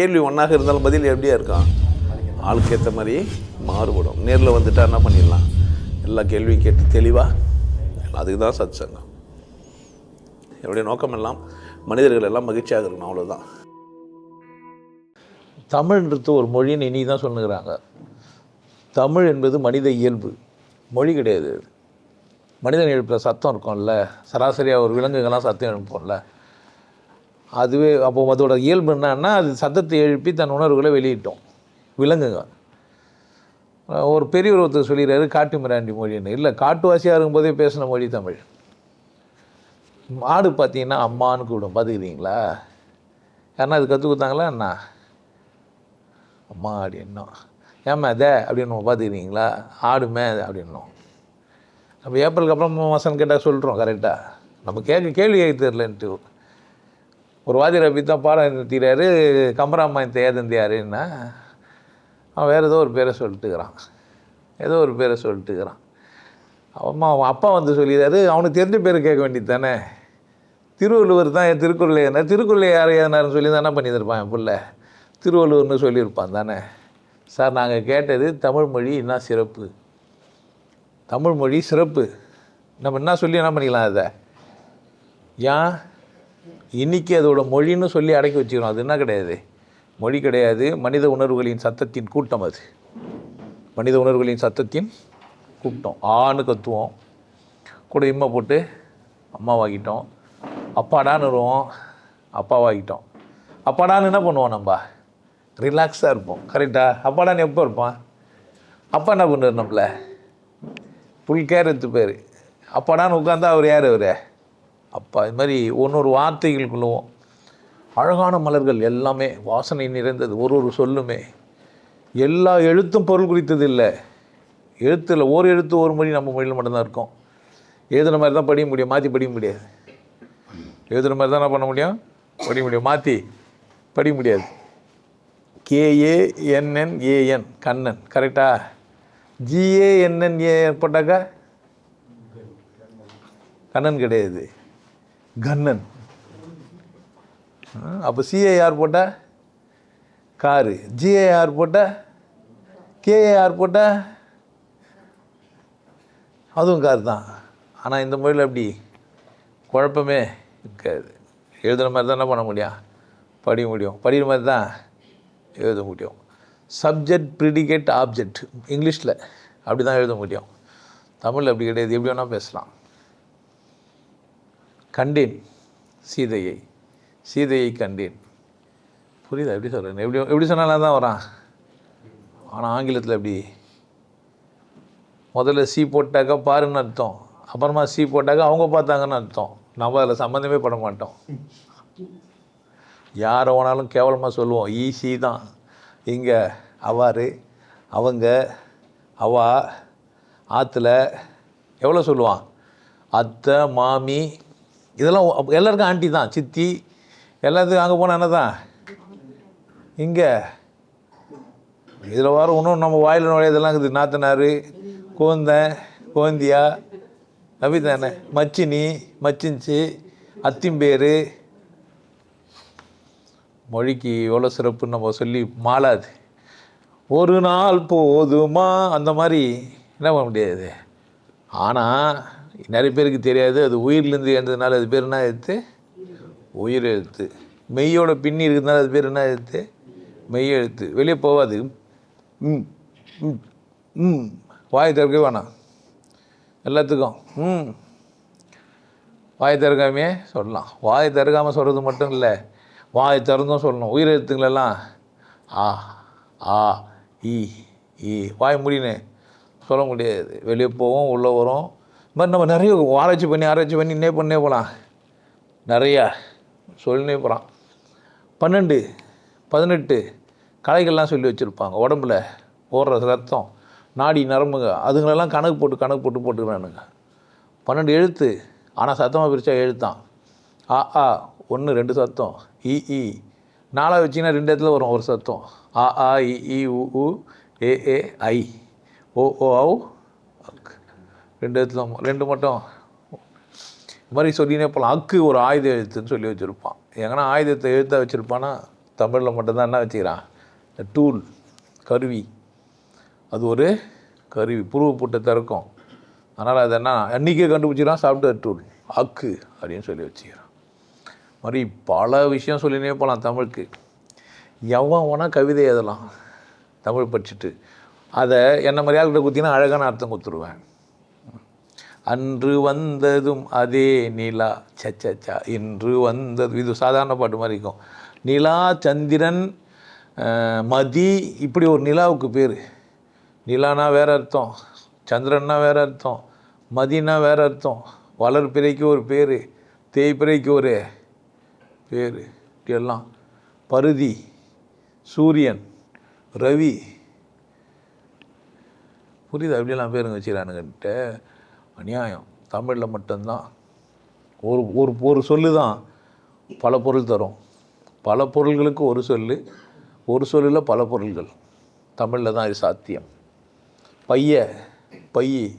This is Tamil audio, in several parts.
கேள்வி ஒன்றாக இருந்தாலும் பதில் எப்படியா இருக்கான் ஆளுக்கு ஏற்ற மாதிரி மாறுபடும். நேரில் வந்துட்டா என்ன பண்ணிடலாம்? எல்லா கேள்வியும் கேட்டு தெளிவாக அதுக்கு தான் சத் சங்கம் என்னுடைய நோக்கம் எல்லாம் மனிதர்கள் எல்லாம் மகிழ்ச்சியாக இருக்கணும் அவ்வளோதான் தமிழ்ன்றது ஒரு மொழின்னு இனி தான் சொல்லுகிறாங்க. தமிழ் என்பது மனித இயல்பு. மொழி கிடையாது. மனிதன் எழுப்பில் சத்தம் இருக்கும்ல. சராசரியாக ஒரு விலங்குகள்லாம் சத்தம் எழுப்போம்ல அதுவே அப்போ அதோட இயல்பு என்னன்னா அது சத்தத்தை எழுப்பி தன் உணர்வுகளை வெளியிட்டோம். விலங்குங்க. ஒரு பெரியவர் ஒருத்தர் சொல்லிடுறாரு காட்டு மிராண்டி மொழின்னு இல்லை காட்டுவாசியாக இருக்கும்போதே பேசின மொழி தமிழ். மாடு பார்த்தீங்கன்னா அம்மான்னு கூடும் பார்த்துக்கிறீங்களா? யாருன்னா அது கற்றுக் கொடுத்தாங்களா என்ன அம்மா அப்படின்னோம். ஏம்மா அதே அப்படின்னு பார்த்துக்கிறீங்களா? ஆடுமே அப்படின்னோம். நம்ம ஏப்ரலுக்கு அப்புறம் மாதம் கேட்டால் சொல்கிறோம் கரெக்டாக நம்ம கேட்க கேள்வி கேட்க தெரிலன்ட்டு ஒரு வாதியார் அப்படி தான் பாடம் நிறுத்திக்கிறாரு கம்பராமாயணத்தை ஏதந்தியாருன்னா அவன் வேறு ஏதோ ஒரு பேரை சொல்லிட்டுக்கிறான். ஏதோ ஒரு பேரை சொல்லிட்டுக்கிறான். அம்மா அவன் அப்பா வந்து சொல்லிடுறாரு அவனுக்கு தெரிஞ்ச பேர் கேட்க வேண்டியது தானே திருவள்ளுவர் தான் என் திருக்குறள் என்ன திருக்குறளை யார் ஏதனாருன்னு சொல்லி தானே பண்ணியிருப்பான் என் பிள்ளை? திருவள்ளுவர்னு சொல்லியிருப்பான் தானே? சார் நாங்கள் கேட்டது தமிழ் மொழி என்ன சிறப்பு? தமிழ் மொழி சிறப்பு. நம்ம என்ன சொல்லி என்ன பண்ணிக்கலாம் அதை ஏன்? இன்னைக்கு அதோட மொழின்னு சொல்லி அடக்கி வச்சுக்கிறோம் அது என்ன கிடையாது? மொழி கிடையாது. மனித உணர்வுகளின் சத்தத்தின் கூட்டம் அது. மனித உணர்வுகளின் சத்தத்தின் கூட்டம். ஆணு கத்துவோம். கூட இம்மை போட்டு அம்மாவாகிட்டோம் அப்பாடான்னு வருவோம். அப்பாவாகிட்டோம் அப்பாடான்னு என்ன பண்ணுவோம் நம்ம? ரிலாக்ஸாக இருப்போம். கரெக்டாக அப்பாடான்னு எப்போ இருப்பான்? அப்பா என்ன பண்ணுவார் நம்மள? புல் கேரத்து பேர் அப்பாடான்னு உட்காந்தா அவர் யார் அவர்? அப்பா இது மாதிரி ஒன்னொரு வார்த்தைகளுக்குள்ளும் அழகான மலர்கள் எல்லாமே வாசனை நிறைந்தது ஒரு ஒரு சொல்லுமே. எல்லா எழுத்தும் பொருள் குறித்தது இல்லை. எழுத்தில் ஒரு எழுத்து ஒரு மொழி நம்ம மொழியில் மட்டும்தான் இருக்கும். எழுதுன மாதிரி தான் படிக்க முடியும் மாற்றி படிக்க முடியாது. எழுதுன மாதிரி தான் என்ன பண்ண முடியும்? படிக்க முடியும். மாற்றி படிக்க முடியாது. கேஏஎன்என்ஏஎன் கண்ணன் கரெக்டா ஜிஏஎன்என்ஏ போட்டாக்கா? கண்ணன் கிடையாது. கண்ணன். அப்போ சிஏஆர் போட்டால் காரு. ஜிஏஆர் போட்டால் கேஏஆர் போட்டால் அதுவும் கார் தான். ஆனால் இந்த மொழியில் அப்படி குழப்பமே இருக்காது. எழுதுன மாதிரி தான் என்ன பண்ண முடியும்? படிக்க முடியும். படிக்கிற மாதிரி தான் எழுத முடியும். சப்ஜெக்ட் ப்ரிடிகேட் ஆப்ஜெக்ட் இங்கிலீஷில் அப்படி தான் எழுத முடியும். தமிழில் அப்படி கிடையாது. எப்படி வேணால் பேசலாம். கண்டேன் சீதையை சீதையை கண்டேன். புரியுதா? எப்படி சொல்கிறேன் எப்படி எப்படி சொன்னாலும் தான் வரான். ஆனால் ஆங்கிலத்தில் எப்படி? முதல்ல சி போட்டாக்கா பாருன்னு அர்த்தம். அப்புறமா சி போட்டாக்கா அவங்க பார்த்தாங்கன்னு அர்த்தம். நம்ம அதில் சம்மந்தமே பட மாட்டோம். யாரை வேணாலும் கேவலமாக சொல்லுவோம். E, ஈஸி தான். இங்கே அவாறு அவங்க அவா ஆற்றுல எவ்வளோ சொல்லுவான்? அத்தை மாமி இதெல்லாம் எல்லாருக்கும் ஆண்டி தான் சித்தி எல்லாத்துக்கும் அங்கே போனால் என்ன தான் இங்கே. இதில் வர இன்னும் நம்ம வாயில் நுழையதெல்லாம் இருக்குது. நாத்தனார் கோந்தன் கோந்தியா அப்படித்தானே மச்சினி மச்சின்ச்சி அத்திம்பேர். மொழிக்கு எவ்வளோ சிறப்புன்னு நம்ம சொல்லி மாளாது. ஒரு நாள் போதுமா? அந்த மாதிரி என்ன பண்ண முடியாது. ஆனால் நிறைய பேருக்கு தெரியாது. அது உயிர்லேருந்து எழுந்ததுனால அது பேர் என்ன எழுத்து உயிர் எழுத்து மெய்யோட பின்னி இருக்கிறதுனால அது பேர் என்ன எழுத்து மெய் எழுத்து வெளியே போகாது. ம் ம் ம். வாய் திறக்கவே வேணாம். எல்லாத்துக்கும். ம். வாய் திறக்காமையே சொல்லலாம். வாய் திறக்காமல் சொல்கிறது மட்டும் இல்லை. வாய் திறந்தும் சொல்லணும். உயிர் எழுத்துங்களெல்லாம் ஆ ஆ இ இ வாய் முடின்னு சொல்ல முடியாது. வெளியே போவோம் உள்ளே வரும். மாதிரி நம்ம நிறைய ஆராய்ச்சி பண்ணி ஆராய்ச்சி பண்ணி இன்னே பண்ணே போகலாம் நிறையா சொல்லினே போகிறான் பன்னெண்டு பதினெட்டு கலைகள்லாம் சொல்லி வச்சுருப்பாங்க. உடம்புல ஓடுற ரத்தம் நாடி நரம்புங்க அதுங்களெல்லாம் கணக்கு போட்டு கணக்கு போட்டு போட்டுக்கிறானுங்க பன்னெண்டு எழுத்து. ஆனால் சத்தமாக பிரித்தா எழுத்தான். ஆ ஆ ஒன்று ரெண்டு சத்தம். இ இ. வச்சிங்கன்னா ரெண்டு இடத்துல வரும் ஒரு சத்தம். ஆ ஆ இ இ உ உ ஏ ஏ ஐ. ஓ ஓ ஔ ரெண்டு இடத்துல ரெண்டு மட்டும். இது மாதிரி சொல்லினே போகலாம் அக்கு ஒரு ஆயுத எழுத்துன்னு சொல்லி வச்சுருப்பான். எங்கன்னா ஆயுதத்தை எழுத்தாக வச்சுருப்பானா தமிழில் மட்டும்தான் என்ன வச்சுக்கிறான்? இந்த டூல் கருவி. அது ஒரு கருவி புருவ போட்டு திறக்கும் அதனால் அது என்ன அன்றைக்கே கண்டுபிடிச்சிக்கிறான் சாஃப்ட்வேர் டூல். அக்கு அப்படின்னு சொல்லி வச்சுக்கிறான். மாதிரி பல விஷயம் சொல்லினே போகலாம் தமிழுக்கு. எவன் வேணால் கவிதை எழுதலாம் தமிழ் படிச்சுட்டு. அதை என்ன மாதிரி ஆள்கிட்ட குத்தினா அழகான அர்த்தம் கொடுத்துருவேன். அன்று வந்ததும் அதே நிலா. சச்சா இன்று வந்தது. இது சாதாரண பாட்டு மாதிரி இருக்கும். நிலா சந்திரன் மதி இப்படி ஒரு நிலாவுக்கு பேர். நிலானா வேறு அர்த்தம். சந்திரன்னா வேறு அர்த்தம். மதினா வேறு அர்த்தம். வளர்பிறைக்கு ஒரு பேர். தேய்பிறைக்கு ஒரு பேர். இப்படி எல்லாம். பருதி சூரியன் ரவி. புரியுதா? அப்படிலாம் பேருங்க வச்சுக்கிறானுங்கிட்ட அநியாயம். தமிழில் மட்டும்தான். ஒரு ஒரு ஒரு சொல்லு தான் பல பொருள் தரும். பல பொருள்களுக்கு ஒரு சொல்லு. ஒரு சொல்லில் பல பொருள்கள். தமிழில் தான் இது சாத்தியம். பைய பையி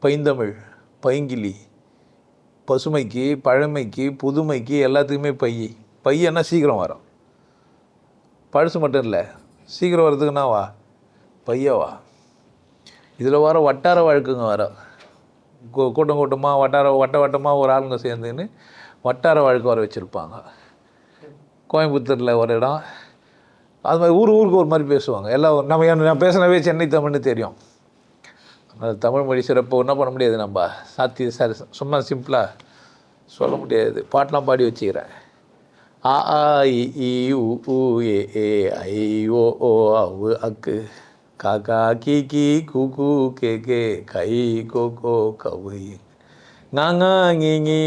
பைந்தமிழ் பைங்கிலி பசுமைக்கு பழமைக்கு புதுமைக்கு எல்லாத்துக்குமே பையி பையன்னா சீக்கிரம் வரும். பழசு மட்டும் இல்லை. சீக்கிரம் வர்றதுக்குன்னா வா. பையவா இதில் வர வட்டார வழக்குங்க வர கூட்டம் கூட்டமாக வட்டார வட்ட வட்டமாக ஒரு ஆளுங்க சேர்ந்துன்னு வட்டார வழக்கு வர வச்சுருப்பாங்க. கோயம்புத்தூரில் ஒரு இடம். அது மாதிரி ஊர் ஊருக்கு ஒரு மாதிரி பேசுவாங்க. எல்லாம் நம்ம நான் பேசினவே சென்னை தமிழ்னு தெரியும். தமிழ் மொழி சிறப்பு என்ன பண்ண முடியாது நம்ம. சாத்தி சார் சும்மா சிம்பிளாக சொல்ல முடியாது. பாட்டெலாம் பாடி வச்சுக்கிறேன். ஆ ஆ இ உ ஏ ஏ ஐ ஓ ஓ அவு அக்கு காக்கா கீ கீ கூ கூ கே கே கை கோகோ கவுயி கவு nganga ngி ngி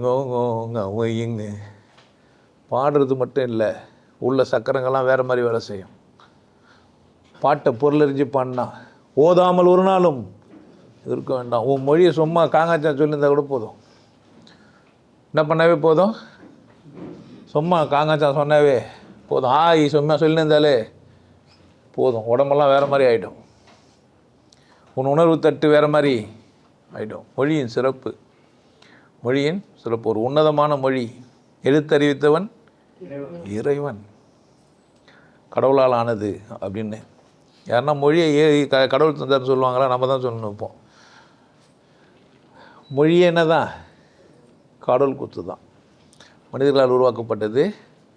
ngூ பாடுறது மட்டும் இல்லை உள்ள சக்கரங்கள்லாம் வேறு மாதிரி வேலை செய்யும். பாட்டை பொருளறிஞ்சு பாடினா ஓதாமல் ஒரு நாளும் இருக்க வேண்டாம். உன் மொழியை சும்மா காங்காச்சான் சொல்லியிருந்தால் கூட போதும். என்ன பண்ணவே போதும்? சும்மா காங்காச்சான் சொன்னாவே போதும். ஆய் சும்மா சொல்லியிருந்தாலே போதும். உடம்பெல்லாம் வேறு மாதிரி ஆகிடும் உன் உணர்வு தட்டு வேறு மாதிரி ஆகிடும் மொழியின் சிறப்பு. மொழியின் சிறப்பு. ஒரு உன்னதமான மொழி. எழுத்தறிவித்தவன் இறைவன். கடவுளால் ஆனது அப்படின்னு. யாருன்னா மொழியை ஏ க கடவுள் தந்தார்னு சொல்லுவாங்களா? நம்ம தான் சொல்லணும் இப்போ. மொழியே என்னதான்? கடவுள் குத்து தான். மனிதர்களால் உருவாக்கப்பட்டது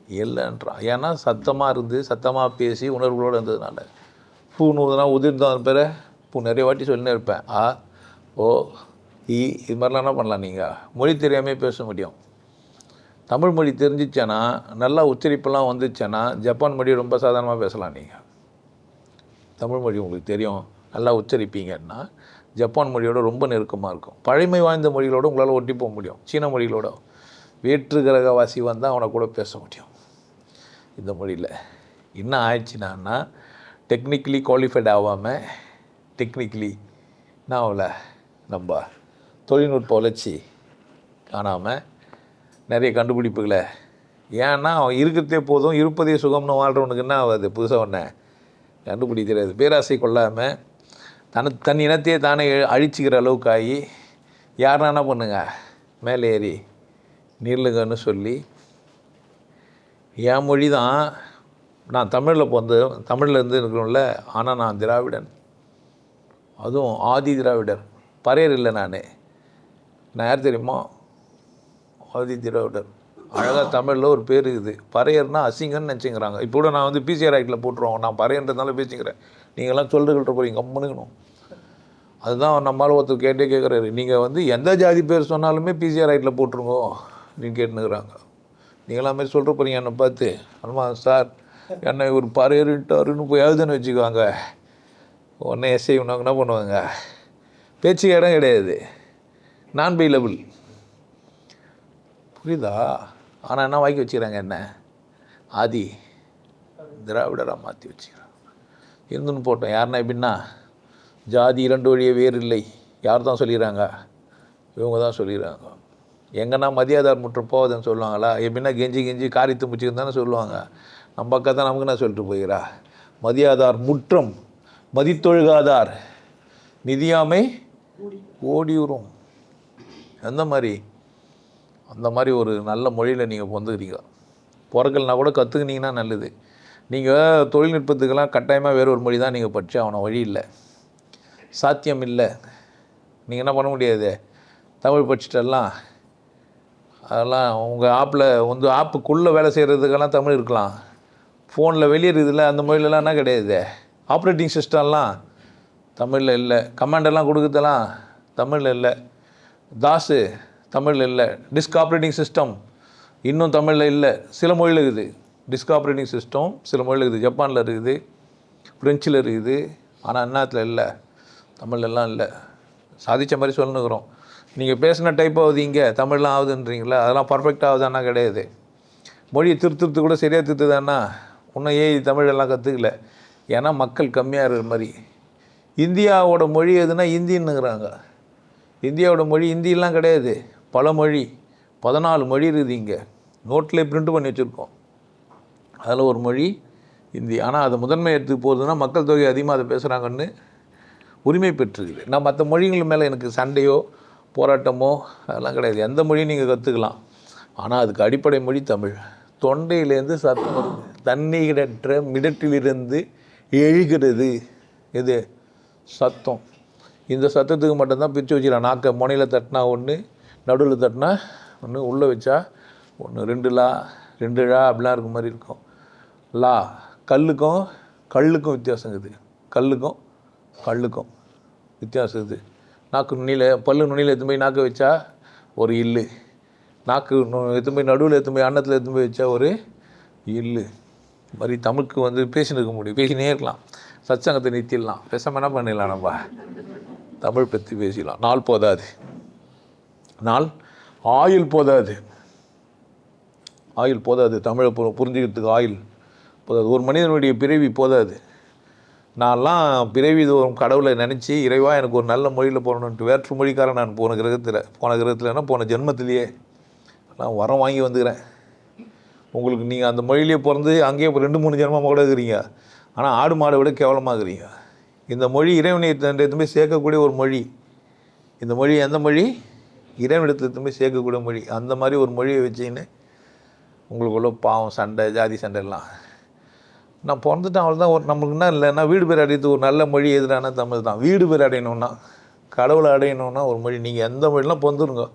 இல்லைன்றான் ஏன்னா சத்தமாக இருந்து சத்தமாக பேசி உணர்வுகளோடு இருந்ததுனால. பூ நூறுனா உதிர்ந்தான் பேர பூ நிறைய வாட்டி சொல்லினே இருப்பேன். ஆ ஓ இ இது மாதிரிலாம் என்ன பண்ணலாம் நீங்கள் மொழி தெரியாமே பேச முடியும். தமிழ் மொழி தெரிஞ்சிச்சேன்னா நல்லா உச்சரிப்பெல்லாம் வந்துச்சேன்னா ஜப்பான் மொழி ரொம்ப சாதாரணமாக பேசலாம் நீங்கள் தமிழ் மொழி உங்களுக்கு தெரியும். நல்லா உச்சரிப்பீங்கன்னா ஜப்பான் மொழியோட ரொம்ப நெருக்கமாக இருக்கும். பழமை வாய்ந்த மொழிகளோடு உங்களால் ஒட்டி போக முடியும். சீன மொழிகளோட. வேற்று கிரகவாசி வந்தால் அவனை கூட பேச முடியும். இந்த மொழியில். என்ன ஆயிடுச்சுனான்னா டெக்னிக்கலி குவாலிஃபைட் ஆகாமல் டெக்னிக்கலி நான் நம்ம தொழில்நுட்ப வளர்ச்சி காணாமல் நிறைய கண்டுபிடிப்புகளை ஏன்னா அவன் இருக்கிறதே போதும் இருப்பதே சுகம்னு வாழ்கிறவனுக்கு என்ன ஆகுது புதுசாக ஒன்று கண்டுபிடிக்க தெரியாது பேராசை கொள்ளாமல் தன தன் இனத்தையே தானே அழிச்சிக்கிற அளவுக்கு ஆகி யாருன்னா என்ன பண்ணுங்க? மேலே ஏறி நீர்லுங்கன்னு சொல்லி என் மொழி தான் நான் தமிழில் பிறந்து தமிழ்லேருந்து இருக்கணும்ல ஆனால் நான் திராவிடன். அதுவும் ஆதி திராவிடர். பறையர் இல்லை நான். நான் யார் தெரியுமா? ஆதி திராவிடர். அழகாக தமிழில் ஒரு பேர் இருக்குது. பறையர்னா அசிங்கன்னு நினச்சிங்கிறாங்க. இப்போ கூட நான் வந்து பிசிஆர் ஆக்டில் போட்டுருவோம் நான் பறையன்றதுனால பேசிக்கிறேன். நீங்களாம் சொல்லிட்டு போகிறீங்க கம்முனுக்கணும் அதுதான் நம்மளால் ஒருத்தர் கேட்டே கேட்குறாரு. நீங்கள் வந்து எந்த ஜாதி பேர் சொன்னாலுமே பிசிஆர் ரைட்டில் போட்டுருங்கோ அப்படின்னு கேட்டுனுக்குறாங்க நீங்களாம் மாதிரி சொல்கிற போகிறீங்க என்னை பார்த்து. ஆமாம் சார் என்னை ஒரு பறையறிட்டாருன்னு போய் எழுதுன்னு வச்சுக்குவாங்க உடனே எஸ்ஐ உனக்கு என்ன பண்ணுவாங்க? பேச்சு இடம் கிடையாது. நான் பெயிலபிள் புரியுதா? ஆனால் என்ன வாங்கி வச்சுக்கிறாங்க என்ன? ஆதி திராவிடராக மாற்றி வச்சுக்கிறாங்க இருந்துன்னு போட்டோம். யாருன்னா எப்படின்னா ஜாதி இரண்டு வழியே வேறு இல்லை யார் தான் சொல்லிடுறாங்க? இவங்க தான் சொல்லிடுறாங்க. எங்கன்னா மதியாதார் முற்று போவதுன்னு சொல்லுவாங்களா? எப்படின்னா கெஞ்சி கெஞ்சி காரித்து முச்சின்னு தானே சொல்லுவாங்க. நம்ம அக்கா தான் நமக்கு என்ன சொல்லிட்டு போகிறா. மதியாதார் முற்றம் மதித்தொழுகாதார். நிதியாமை ஓடியுறும். எந்த மாதிரி? அந்த மாதிரி ஒரு நல்ல மொழியில் நீங்கள் வந்துக்கிறீங்க பிறக்கலனா கூட கற்றுக்கினீங்கன்னா நல்லது. நீங்கள் தொழில்நுட்பத்துக்கெல்லாம் கட்டாயமாக வேறு ஒரு மொழி தான் நீங்கள் படிச்சு அவனை வழி இல்லை. சாத்தியம் இல்லை. நீங்கள் என்ன பண்ண முடியாது? தமிழ் படிச்சுட்டெல்லாம் அதெல்லாம் உங்கள் ஆப்பில் வந்து ஆப்புக்குள்ளே வேலை செய்கிறதுக்கெல்லாம் தமிழ் இருக்கலாம். ஃபோனில் வெளியே அந்த மொழிலலாம்னா என்ன கிடையாது. ஆப்ரேட்டிங் சிஸ்டம்லாம் தமிழில் இல்லை. கமாண்டெல்லாம் கொடுக்குறதெல்லாம் தமிழில் இல்லை. தாஸு தமிழில் இல்லை. டிஸ்க் ஆப்ரேட்டிங் சிஸ்டம் இன்னும் தமிழில் இல்லை. சில மொழியில் இருக்குது. டிஸ்க் ஆப்ரேட்டிங் சிஸ்டம் சில மொழியில் இருக்குது. ஜப்பானில் இருக்குது. ஃப்ரெஞ்சில் இருக்குது. ஆனால் அந்நாத்தில் இல்லை. தமிழ்லலாம் இல்லை. சாதித்த மாதிரி சொல்லணுங்கிறோம் நீங்கள் பேசின டைப் ஆகுது இங்கே தமிழ்லாம் ஆகுதுன்றீங்களா? அதெல்லாம் பர்ஃபெக்ட் ஆகுதானா கிடையாது. மொழியை திருத்துறது கூட சரியாக திருத்துதானா இன்னும் ஏன் தமிழெல்லாம் கற்றுக்கல ஏன்னா மக்கள் கம்மியாக இருக்கிற மாதிரி. இந்தியாவோட மொழி எதுனா இந்தின்னுங்கிறாங்க இந்தியாவோட மொழி இந்தியெல்லாம் கிடையாது. பல மொழி. பதினாலு மொழி இருக்குது இங்கே. நோட்டில் பிரிண்ட் பண்ணி வச்சுருக்கோம். அதில் ஒரு மொழி இந்தி ஆனால் அதை முதன்மை எடுத்து போகுதுன்னா மக்கள் தொகை அதிகமாக அதை பேசுகிறாங்கன்னு உரிமை பெற்றிருக்குது. நான் மற்ற மொழிகள் மேலே எனக்கு சண்டையோ போராட்டமோ அதெல்லாம் கிடையாது. எந்த மொழியும் நீங்கள் கற்றுக்கலாம் ஆனால் அதுக்கு அடிப்படை மொழி தமிழ். தொண்டையிலேருந்து சத்தம் வருது தண்ணீரற்ற மிடட்டிலிருந்து எழுகிறது. இது சத்தம். இந்த சத்தத்துக்கு மட்டும்தான் பிரித்து வச்சுக்கலாம். நாக்க முனையில் தட்டினா ஒன்று நடுவில் தட்டினா ஒன்று உள்ளே வச்சா ஒன்று ரெண்டு லா ரெண்டு ழா அப்படிலாம் இருக்க மாதிரி இருக்கும். லா கல்லுக்கும் கல்லுக்கும் வித்தியாசம் இருக்குது. கல்லுக்கும் கல்லுக்கும் வித்தியாசம் இருக்குது. நாக்கு நுனியில் பல்லு நுனியில் எடுத்து போய் நாக்கு வச்சா ஒரு இல்லு. நாக்கு எடுத்து போய் நடுவில் எடுத்து போய் அன்னத்தில் எடுத்து போய் வச்சா ஒரு இல்லு. மாதிரி தமிழுக்கு வந்து பேசின்னு இருக்க முடியும். பேசினே இருக்கலாம். சச்சங்கத்தை நிறுத்திடலாம். பேசாமல் என்ன பண்ணிடலாம் நம்ம? தமிழ் பற்றி பேசிடலாம். நாள் போதாது. நாள் ஆயுள் போதாது. ஆயுள் போதாது. தமிழை பு புரிஞ்சுக்கிறதுக்கு ஆயுள் போதாது. ஒரு மனிதனுடைய பிறவி போதாது. நான்லாம் பிறவி தோறும் கடவுளை நினச்சி இறைவா எனக்கு ஒரு நல்ல மொழியில் போகணுன்ட்டு வேற்று மொழிக்காரன் நான் போன கிரகத்தில் போன கிரகத்தில்னா போன ஜென்மத்திலேயே நான் வரம் வாங்கி வந்துக்கிறேன். உங்களுக்கு நீங்கள் அந்த மொழியிலே பிறந்து அங்கேயே இப்போ ரெண்டு மூணு ஜென்மமாக கூட இருக்கிறீங்க. ஆனால் ஆடு மாடை விட கேவலமாக இருக்கிறீங்க இந்த மொழி இறைவனை எதுவுமே சேர்க்கக்கூடிய ஒரு மொழி. இந்த மொழி எந்த மொழி? இறைவனிடத்தில் எதுவுமே சேர்க்கக்கூடிய மொழி. அந்த மாதிரி ஒரு மொழியை வச்சுன்னு உங்களுக்குள்ள பாவம் சண்டை ஜாதி சண்டை எல்லாம் நான் பிறந்துட்டேன் அவள் தான் ஒரு நமக்கு என்ன இல்லைன்னா வீடு பேர் அடையிறது ஒரு நல்ல மொழி எதுனா தமிழ் தான். வீடு பேர் அடையணும்னா கடவுளை அடையணும்னா ஒரு மொழி. நீங்கள் எந்த மொழிலாம் பொந்துருங்க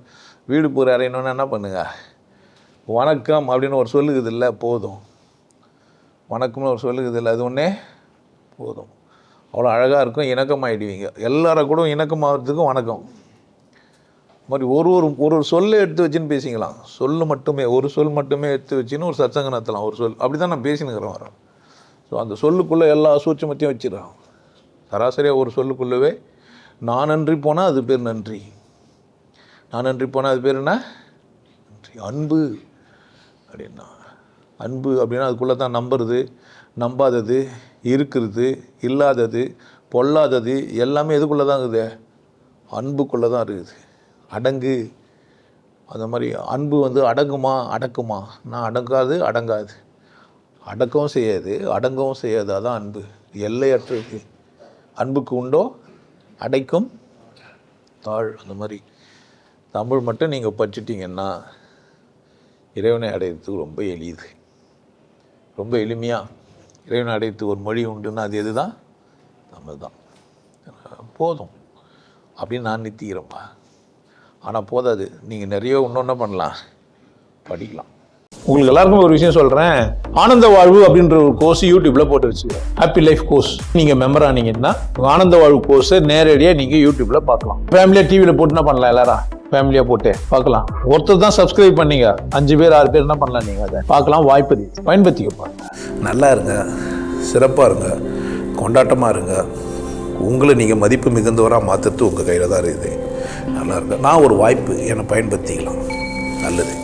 வீடு பேர் அடையணும்னா என்ன பண்ணுங்க? வணக்கம் அப்படின்னு ஒரு சொல்லுகிறது இல்லை போதும். வணக்கம்னு ஒரு சொல்லுகிறது இல்லை அது ஒன்றே போதும். அவ்வளோ அழகாக இருக்கும் இணக்கமாகிடுவீங்க எல்லார கூட இணக்கமாகிறதுக்கும் வணக்கம். இது மாதிரி ஒரு ஒரு ஒரு ஒரு சொல்லை எடுத்து வச்சுன்னு பேசிக்கலாம். சொல் மட்டுமே ஒரு சொல் மட்டுமே எடுத்து வச்சுன்னு ஒரு சச்சங்க நடத்தலாம் ஒரு சொல். அப்படி தான் நான் பேசினுக்கிறேன் வரேன் ஸோ அந்த சொல்லுக்குள்ளே எல்லா சூட்சமத்தையும் வச்சிடறான். சராசரியாக ஒரு சொல்லுக்குள்ளவே நான் நன்றி போனால் அது பேர் நன்றி. நான் நன்றி போனால் அது பேர் என்ன? நன்றி. அன்பு. அப்படின்னா அன்பு அப்படின்னா அதுக்குள்ளே தான் நம்புறது நம்பாதது இருக்கிறது இல்லாதது பொல்லாதது எல்லாமே எதுக்குள்ளே தான் இருக்குது? அன்புக்குள்ளே தான் இருக்குது. அடங்கு. அந்த மாதிரி அன்பு வந்து அடங்குமா? அடக்குமா? நான் அடங்காது அடங்காது. அடக்கவும் செய்யாது அடங்கவும் செய்யாது. அதான் அன்பு. எல்லையற்றது அன்புக்கு உண்டோ அடைக்கும் தாழ். அந்த மாதிரி தமிழ் மட்டும் நீங்கள் படிச்சிட்டிங்கன்னா இறைவனை அடையிறதுக்கு ரொம்ப எளிது. ரொம்ப எளிமையாக இறைவனை அடையிறதுக்கு ஒரு மொழி உண்டுன்னா அது எது தான் தமிழ் தான் போதும். அப்படின்னு நான் நிறுத்திக்கிறேன்ப்பா ஆனால் போதாது. நீங்கள் நிறைய இன்னொன்று பண்ணலாம். படிக்கலாம். உங்களுக்கு எல்லாருக்கும் ஒரு விஷயம் சொல்கிறேன் ஆனந்த வாழ்வு அப்படின்ற ஒரு கோர்ஸ் யூடியூப்பில் போட்டு வச்சு ஹாப்பி லைஃப் கோர்ஸ் நீங்கள் மெம்பர் ஆனீங்கன்னா ஆனந்த வாழ்வு கோர்ஸை நேரடியாக நீங்கள் யூடியூப்பில் பார்க்கலாம். ஃபேமிலியாக டிவியில் போட்டு என்ன பண்ணலாம் எல்லாரும். ஃபேமிலியாக போட்டு பார்க்கலாம். ஒருத்தர் தான் சப்ஸ்கிரைப் பண்ணீங்க. அஞ்சு பேர் ஆறு பேர் என்ன பண்ணலாம் நீங்கள் அதை? பார்க்கலாம் வாய்ப்பு பயன்படுத்தி பாருங்க நல்லா இருங்க. சிறப்பாக இருங்க. கொண்டாட்டமாக இருங்க. உங்களை நீங்கள் மதிப்பு மிகுந்தவராக மாற்றுறது உங்கள் கையில் தான் இருக்குது. நல்லா இருங்க. நான் ஒரு வாய்ப்பு என்னை பயன்படுத்திக்கலாம். நல்லது.